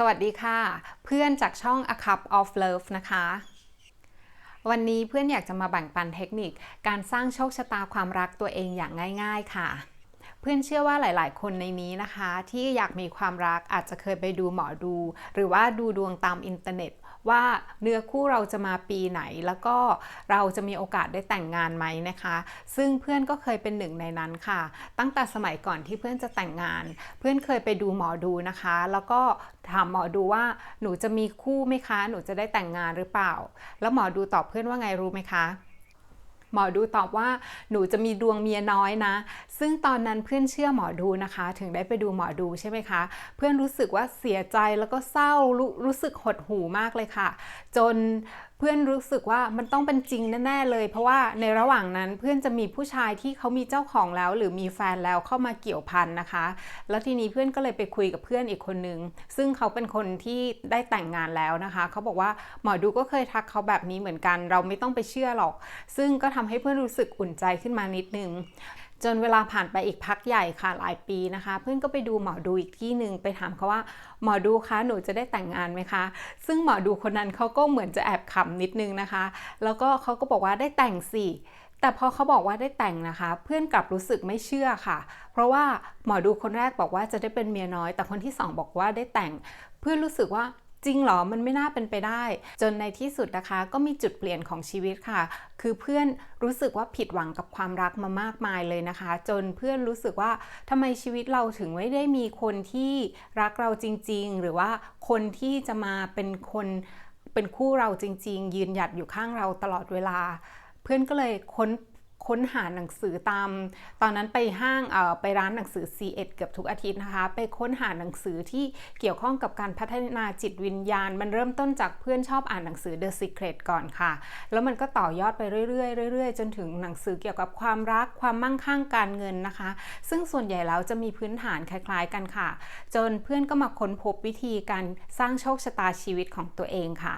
สวัสดีค่ะ เพื่อนจากช่อง A Cup of Love นะคะ วันนี้เพื่อนอยากจะมาแบ่งปันเทคนิค การสร้างโชคชะตาความรักตัวเองอย่างง่าย ๆ ค่ะ พื่อนเชื่อว่าหลาย ๆ คนในนี้นะคะ ที่อยากมีความรักอาจจะเคยไปดูหมอดู หรือว่าดูดวงตามอินเทอร์เน็ต ว่าเนื้อคู่เราจะมาปีไหน แล้วก็เราจะมีโอกาสได้แต่งงานไหมนะคะ ซึ่งเพื่อนก็เคยเป็นหนึ่งในนั้นค่ะ ตั้งแต่สมัยก่อนที่เพื่อนจะแต่งงาน เพื่อนเคยไปดูหมอดูนะคะ แล้วก็ถามหมอดูว่าหนูจะมีคู่ไหมคะ หนูจะได้แต่งงานหรือเปล่า แล้วหมอดูตอบเพื่อนว่าไงรู้ไหมคะ หมอดูตอบว่าหนูจะมีดวงเมียน้อยนะ ซึ่งตอนนั้นเพื่อนเชื่อหมอดูนะคะ ถึงได้ไปดูหมอดูใช่ไหมคะ เพื่อนรู้สึกว่าเสียใจแล้วก็เศร้ารูรู้สึกหดหู่มากเลยค่ะ จน เพื่อนรู้สึกว่ามันต้องเป็นจริงแน่ๆเลย เพราะว่าในระหว่างนั้นเพื่อนจะมีผู้ชายที่เขามีเจ้าของแล้ว หรือมีแฟนแล้วเข้ามาเกี่ยวพันนะคะ แล้วทีนี้เพื่อนก็เลยไปคุยกับเพื่อนอีกคนนึง ซึ่งเขาเป็นคนที่ได้แต่งงานแล้วนะคะ เขาบอกว่าหมอดูก็เคยทักเขาแบบนี้เหมือนกัน เราไม่ต้องไปเชื่อหรอก ซึ่งก็ทำให้เพื่อนรู้สึกอุ่นใจขึ้นมานิดนึง จนเวลาผ่านไปอีกพักใหญ่ค่ะหลายปีนะคะ เพื่อนก็ไปดูหมอดูอีกที่หนึ่งไปถามเขาว่าหมอดูคะหนูจะได้แต่งงานไหมคะ ซึ่งหมอดูคนนั้นเขาก็เหมือนจะแอบขำนิดนึงนะคะ แล้วก็เขาก็บอกว่าได้แต่งสิแต่พอเขาบอกว่าได้แต่งนะคะ เพื่อนกลับรู้สึกไม่เชื่อค่ะ เพราะว่าหมอดูคนแรกบอกว่าจะได้เป็นเมียน้อย แต่คนที่สองบอกว่าได้แต่ง เพื่อนรู้สึกว่า จริงเหรอ มันไม่น่าเป็นไปได้ จนในที่สุดนะคะ ก็มีจุดเปลี่ยนของชีวิตค่ะ คือเพื่อนรู้สึกว่าผิดหวังกับความรักมามากมายเลยนะคะ จนเพื่อนรู้สึกว่าทำไมชีวิตเราถึงไม่ได้มีคนที่รักเราจริง ๆ หรือว่าคนที่จะมาเป็นคนเป็นคู่เราจริง ๆ ยืนหยัดอยู่ข้างเราตลอดเวลา เพื่อนก็เลยค้น ค้นหาหนังสือตาม ตอนนั้นไปห้างไปร้านหนังสือ C1 เกือบทุกอาทิตย์นะคะ ไปค้นหาหนังสือที่เกี่ยวข้องกับการพัฒนาจิตวิญญาณ มันเริ่มต้นจากเพื่อนชอบอ่านหนังสือ The Secret ก่อนค่ะ แล้วมันก็ต่อยอดไปเรื่อยๆเรื่อยๆ จนถึงหนังสือเกี่ยวกับความรักความมั่งคั่งการเงินนะคะ ซึ่งส่วนใหญ่แล้วจะมีพื้นฐานคล้าย ๆ กันค่ะ จนเพื่อนก็มาค้นพบวิธีการสร้างโชคชะตาชีวิตของตัวเองค่ะ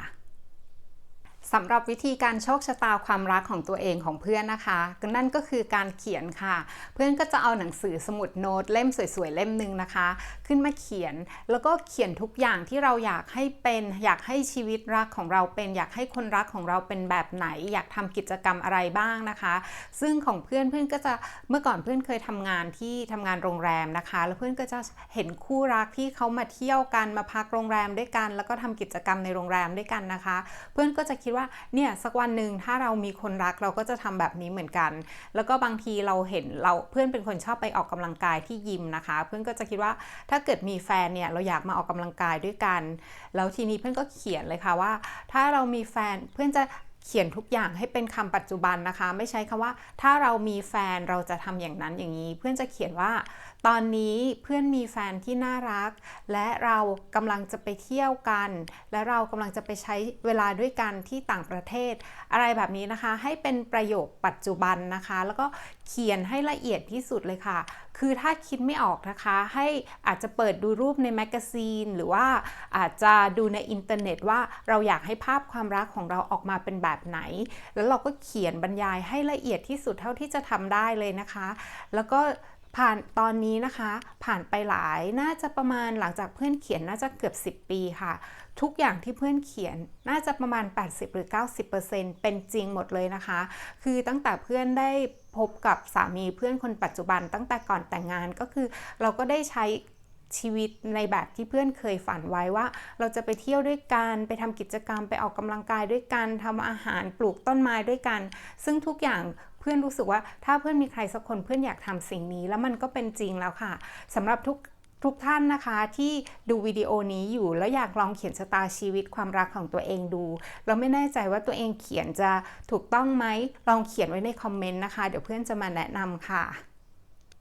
สำหรับวิธีการโชคชะตาความรักของตัวเองของเพื่อนนะคะนั่นก็คือการเขียนค่ะ เพื่อนก็จะเอาหนังสือสมุดโน้ตเล่มสวยๆเล่มหนึ่งนะคะ ขึ้นมาเขียนแล้วก็เขียนทุกอย่างที่เราอยากให้เป็น อยากให้ชีวิตรักของเราเป็น อยากให้คนรักของเราเป็นแบบไหน อยากทำกิจกรรมอะไรบ้างนะคะ ซึ่งของเพื่อนเพื่อนก็จะเมื่อก่อนเพื่อนเคยทำงานที่ทำงานโรงแรมนะคะ แล้วเพื่อนก็จะเห็นคู่รักที่เขามาเที่ยวกันมาพักโรงแรมด้วยกัน แล้วก็ทำกิจกรรมในโรงแรมด้วยกันนะคะ เพื่อนก็จะคิดว่าเนี่ยสักวันหนึ่งถ้าเรามีคนรักเราก็จะทำแบบนี้เหมือนกัน แล้วก็บางทีเราเห็นเราเพื่อนเป็นคนชอบไปออกกำลังกายที่ยิมนะคะ เพื่อนก็จะคิดว่าถ้าเกิดมีแฟนเนี่ยเราอยากมาออกกำลังกายด้วยกัน แล้วทีนี้เพื่อนก็เขียนเลยค่ะว่า ถ้าเรามีแฟนเพื่อนจะ เขียนทุกอย่างให้เป็นคำปัจจุบันนะคะ ไม่ใช้คำว่า ถ้าเรามีแฟนเราจะทำอย่างนั้นอย่างนี้ เพื่อนจะเขียนว่า ตอนนี้เพื่อนมีแฟนที่น่ารัก และเรากำลังจะไปเที่ยวกัน และเรากำลังจะไปใช้เวลาด้วยกันที่ต่างประเทศ อะไรแบบนี้นะคะให้เป็นประโยคปัจจุบันนะคะ แล้วก็เขียนให้ละเอียดที่สุดเลยค่ะ คือถ้าคิดไม่ออกนะคะ ให้อาจจะเปิดดูรูปในแมกกาซีน หรือว่าอาจจะดูในอินเทอร์เน็ตว่าเราอยากให้ภาพความรักของเราออกมาเป็นแบบไหน แล้วเราก็เขียนบรรยายให้ละเอียดที่สุดเท่าที่จะทำได้เลยนะคะ แล้วก็ ผ่านตอนนี้นะคะ ผ่านไปหลายน่าจะประมาณหลังจากเพื่อนเขียนน่าจะเกือบ 10 ปีค่ะ ทุกอย่างที่เพื่อนเขียนน่าจะประมาณ 80 หรือ 90%เป็นจริงหมดเลยนะคะ คือตั้งแต่เพื่อนได้พบกับสามีเพื่อนคนปัจจุบัน ตั้งแต่ก่อนแต่งงานก็คือ เราก็ได้ใช้ชีวิตในแบบที่เพื่อนเคยฝันไว้ว่า เราจะไปเที่ยวด้วยกันไปทำกิจกรรมไปออกกำลังกายด้วยกันทำอาหารปลูกต้นไม้ด้วยกัน ซึ่งทุกอย่าง เพื่อนรู้สึกว่าถ้าเพื่อนมีใครสักคนเพื่อนอยากทำสิ่งนี้ แล้วมันก็เป็นจริงแล้วค่ะสำหรับทุกทุกท่านนะคะที่ดูวิดีโอนี้อยู่แล้วอยากลองเขียนชะตาชีวิตความรักของตัวเองดูเราไม่แน่ใจว่าตัวเองเขียนจะถูกต้องไหมลองเขียนไว้ในคอมเมนต์นะคะ เดี๋ยวเพื่อนจะมาแนะนำค่ะ